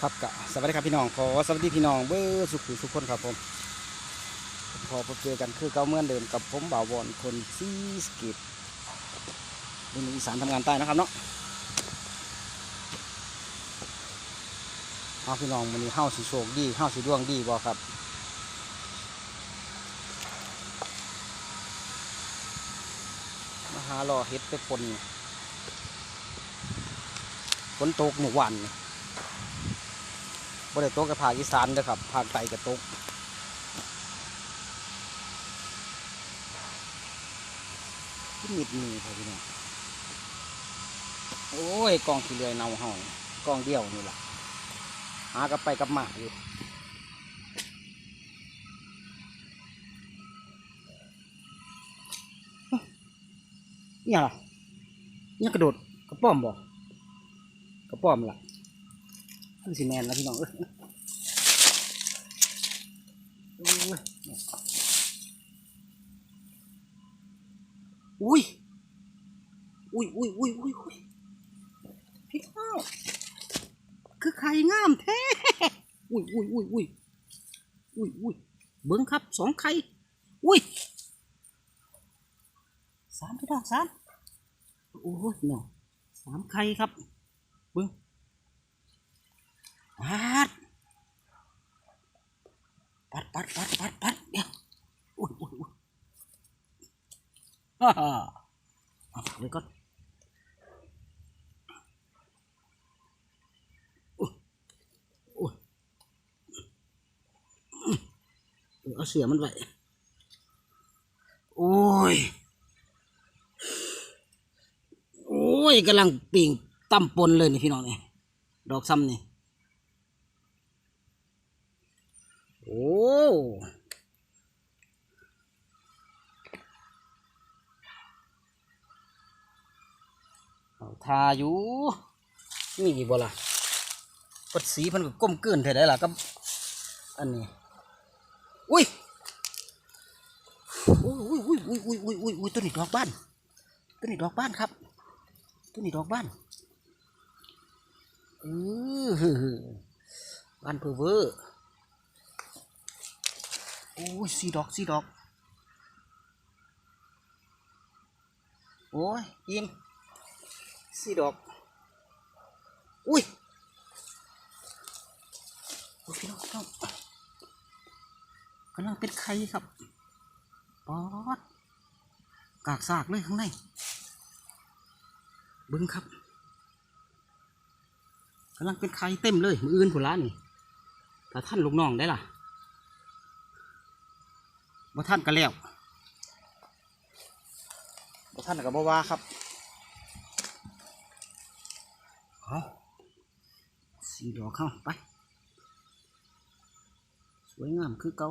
ครับกะสวัสดีครับพี่น้องขอสวัสดีพี่น้องเบอร์สุขุสุขคนครับผมพอพบเจอกันคือเก่าเมื่อนเดิมกับผมบ่าววอนคนซีสเกิตเป็นอีสานทำงานใต้นะครับเนาะเอาพี่น้องวันนี้เฮาสิโชคดีเฮาสิดวงดีบ่ครับมาหารอเฮ็ดไปปนฝนตกหมู่วันนี่ บ่ได้ตกกับภาคอีสานเด้อครับภาคใต้ก็ตกขึ้นมิดมีพอพี่น้องโอ้ยกองขี้เลื่อยเน่าเห่ากองเดียวนี่แหละหากับไปกับมาอยู่เนี่ยล่ะเนี่ยกระโดดกระป้อมบ่กระป้อมล่ะ คือสิแมนแล้วพี่น้องเอ้ยโอ้ยอุ้ยอุ้ยอุ้ยอุ้ยอุ้ยอุ้ยพี่ข้าวคือไข่งามแท้อุ้ยอุ้ยอุ้ยอุ้ยอุ้ยอุ้ยเบิ้งครับสองไข่อุ้ยสามพี่น้องสามโอ้ยเนาะสามไข่ครับเบิ้ง ปัดปัดปัดปัดปัดปัดเดี๋ยวอุ้ยอุ้ยอุ้ยฮ่าฮ่าเอาไว้ก่อนอุ้ยอุ้ยเออเอาเสือมันไว้โอ้ย โอ้ยกำลังปิ่งตั้มปนเลยนี่พี่น้องนี่ ดอกซ้ำนี่ โอ้ทาอยู่มีบ่ล่ะปัดสีพันก็ก้มเกินเท่าไรล่ะก็อันนี้ อุ้ย อุ้ยอุ้ยอุ้ยอุ้ยอุ้ยอุ้ยอุ้ยตัวนี้ดอกบ้าน ตัวนี้ดอกบ้านครับ ตัวนี้ดอกบ้านเออบ้านเพอเวอร์ โอ้ยสีดอกสีดอก โอ้ยอิ่มสีดอก อุ้ยโอ้ยพี่น้องพี่น้องกำลังเป็นไข่ครับป๊อดกากซากเลยข้างในบึ้งครับกำลังเป็นไข่เต็มเลยมืออื่นผุล้านนี่ถ้าท่านลูกน้องได้ล่ะ บ่ท่านก็แล้วบ่ท่านก็บ่ว่าครับเอาสีดอกเข้าไปสวยงามคือเก่า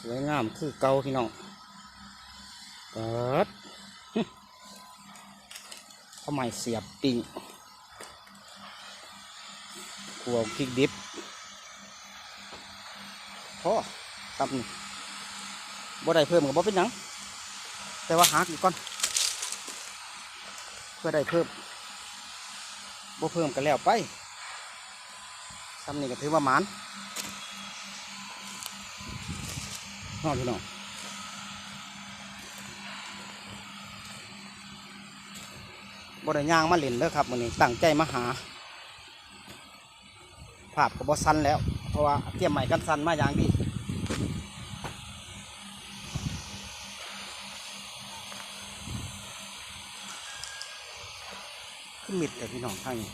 สวยงามคือเก่าพี่น้องเปิด ข้าวใหม่เสียบปิ้งขัวพริกดิบพอครับนี่บ่ได้เพิ่มกับบ่เป็นหยังแต่ว่าหาอีกก่อน เพื่อได้เพิ่มบ่เพิ่มกันแล้วไปซ้ำนี่ก็ถือว่าหมานนอนพี่น้อง บริย่างมาเล่นเด้อครับวันนี้ตั้งใจมาหา ภาพก็บอสั้นแล้ว เพราะว่าเตรียมใหม่กันสั้นมาอย่างดีขึ้นมิดแต่พี่น้องทางนี้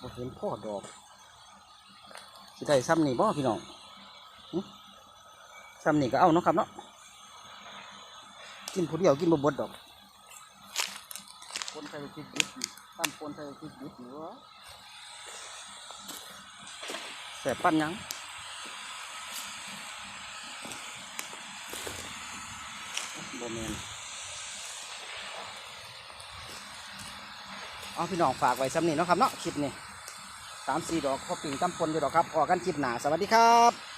บ่เห็นพ่อดอก สิได้ซ้ำนี่บ่พี่น้องหึซ้ำนี่ก็เอาเนาะครับเนาะกินผู้เดียวกินบ่เบดดอกคนใส่พริกดิบนี่ตั้มคนใส่พริกดิบนี่วะแสบปั้นหยังบ่แมนเอาพี่น้องฝากไว้ซ้ำนี่เนาะครับเนาะคลิปนี้ สามสี่ดอกพอปิ่งตั้มปนอยู่ดอกครับออกกันคลิปหนาสวัสดีครับ